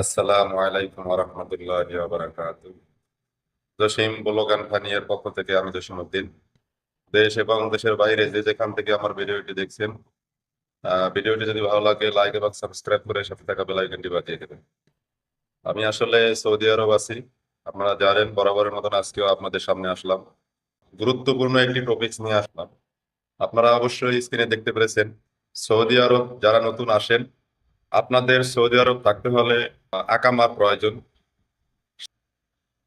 আসসালামু আলাইকুম রহমতুল্লাহ বারাকাত জসিম ফানিয়ার পক্ষ থেকে আমি জসিম উদ্দিন। দেশ এবং দেশের বাইরে যে যেখান থেকে আমার ভিডিওটি দেখছেন ভিডিওটি যদি ভালো লাগে লাইক এবং সাবস্ক্রাইব করে সাথে থাকা বেল আইকনটি বাজিয়ে দেবেন। আমি আসলে সৌদি আরব আছি। আপনারা জানেন, বরাবরের মতন আজকেও আপনাদের সামনে আসলাম। গুরুত্বপূর্ণ একটি টপিকস নিয়ে আসলাম। আপনারা অবশ্যই স্ক্রিনে দেখতে পেরেছেন, সৌদি আরব যারা নতুন আসেন, আপনাদের সৌদি আরব থাকতে হলে আকামার প্রয়োজন।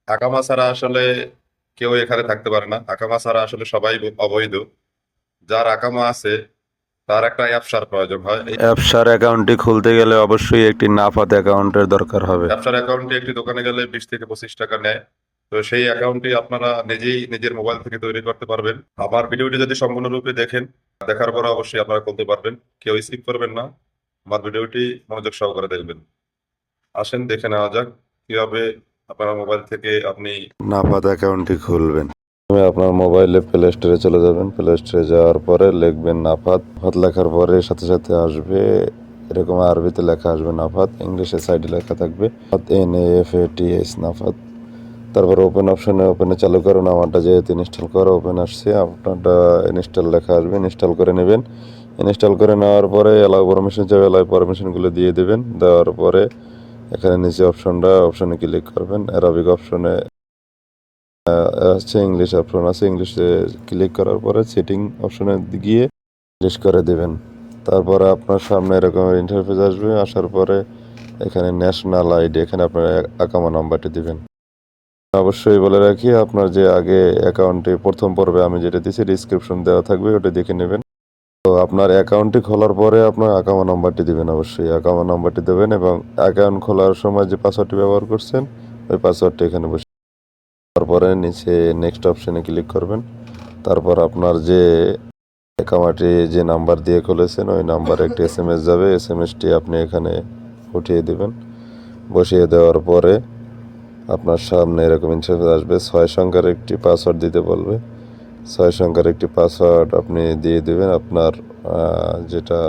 আকামা ছাড়া আসলে কেউ এখানে থাকতে পারে না। আকামা ছাড়া আসলে সবাই অবৈধ। যার আকামা আছে তার একটা ব্যবসার প্রয়োজন হয়। ব্যবসার অ্যাকাউন্টটি খুলতে গেলে অবশ্যই একটি নাফাত অ্যাকাউন্টের দরকার হবে। ব্যবসার অ্যাকাউন্টে একটি দোকানে গেলে বিশ থেকে পঁচিশ টাকা নেয়। তো সেই অ্যাকাউন্টটি আপনারা নিজেই নিজের মোবাইল থেকে তৈরি করতে পারবেন। আমার ভিডিওটি যদি সম্পূর্ণরূপে দেখেন দেখার পরে অবশ্যই আপনারা খুলতে পারবেন। কেউ স্কিপ করবেন না। আমার ভিডিওটি মনোযোগ সহকারে দেখবেন। আসেন দেখে নেওয়া যাক কীভাবে আপনার মোবাইল থেকে আপনি নাফাত অ্যাকাউন্টটি খুলবেন। তুমি আপনার মোবাইলে প্লে স্টোরে চলে যাবেন। প্লে স্টোরে যাওয়ার পরে লিখবেন নাফাত। নাফাত লেখার পরে সাথে সাথে আসবে এরকম আরবিতে লেখা আসবে নাফাত ইংলিশে সাইডে লেখা থাকবে N F A T S নাফাত। তারপর ওপেন অপশনে ওপেনে চালু করুন আমারটা যেহেতু ইনস্টল করা ওপেন আসছে আপনারটা ইনস্টল লেখা আসবে ইনস্টল করে নেবেন। ইনস্টল করে নেওয়ার পরে এলাও পারমিশন চাবে এলাও পারমিশনগুলো দিয়ে দেবেন। দেওয়ার পরে এখানে নিচে অপশনটা, অপশনে ক্লিক করবেন অ্যারাবিক অপশনে আছে ইংলিশ অপশন আছে ইংলিশে ক্লিক করার পরে সেটিং অপশনে গিয়ে ইংলিশ করে দেবেন। তারপরে আপনার সামনে এরকম ইন্টারফেস আসবে, আসার পরে এখানে ন্যাশনাল আইডি এখানে আপনার আকামা নাম্বারটি দিবেন। অবশ্যই বলে রাখি, আপনার যে আগে অ্যাকাউন্টে প্রথম পর্বে আমি যেটা দিয়েছি ডিসক্রিপশন দেওয়া থাকবে, ওটা দেখে নেবেন। তো আপনার অ্যাকাউন্টটি খোলার পরে আপনার আকামা নাম্বারটি দিবেন অবশ্যই। আকামা নাম্বারটি দেবেন এবং অ্যাকাউন্ট খোলার সময় যে পাসওয়ার্ডটি ব্যবহার করছেন, ওই পাসওয়ার্ডটি এখানে বসে তারপরে নিচে নেক্সট অপশনে ক্লিক করবেন। তারপর আপনার যে অ্যাকাউন্টটি যে নাম্বার দিয়ে খুলেছেন, ওই নাম্বারে একটি এস এম এস যাবে। এস এম এসটি আপনি এখানে উঠিয়ে দেবেন। বসিয়ে দেওয়ার পরে আপনার সামনে এরকম ইন্টারফেস আসবে। ছয় সংখ্যার একটি পাসওয়ার্ড দিতে বলবে। ছয় সংখ্যার একটি পাসওয়ার্ড আপনি দিয়ে দেবেন, আপনার যেটা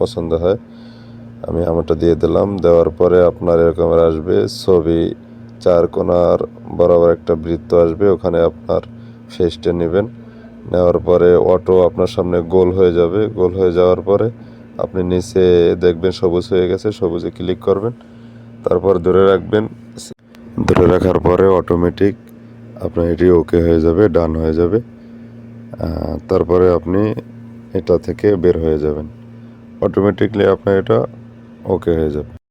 পছন্দ হয়, আমি আমারটা দিয়ে দিলাম। দেওয়ার পরে আপনার এরকম আসবে, ছবি চার কোণার বরাবর একটা বৃত্ত আসবে, ওখানে আপনার ফেসটা নেবেন। নেওয়ার পরে অটো আপনার সামনে গোল হয়ে যাবে। গোল হয়ে যাওয়ার পরে আপনি নিচে দেখবেন সবুজ হয়ে গেছে, সবুজে ক্লিক করবেন। তারপর ধরে রাখবেন। ধরে রাখার পরে অটোমেটিক আপনার এটি ওকে হয়ে যাবে ডান হয়ে যাবে। তারপরে আপনি এটা থেকে বের হয়ে যাবেন। অটোমেটিকলি আপনার এটা ওকে হয়ে যাবে।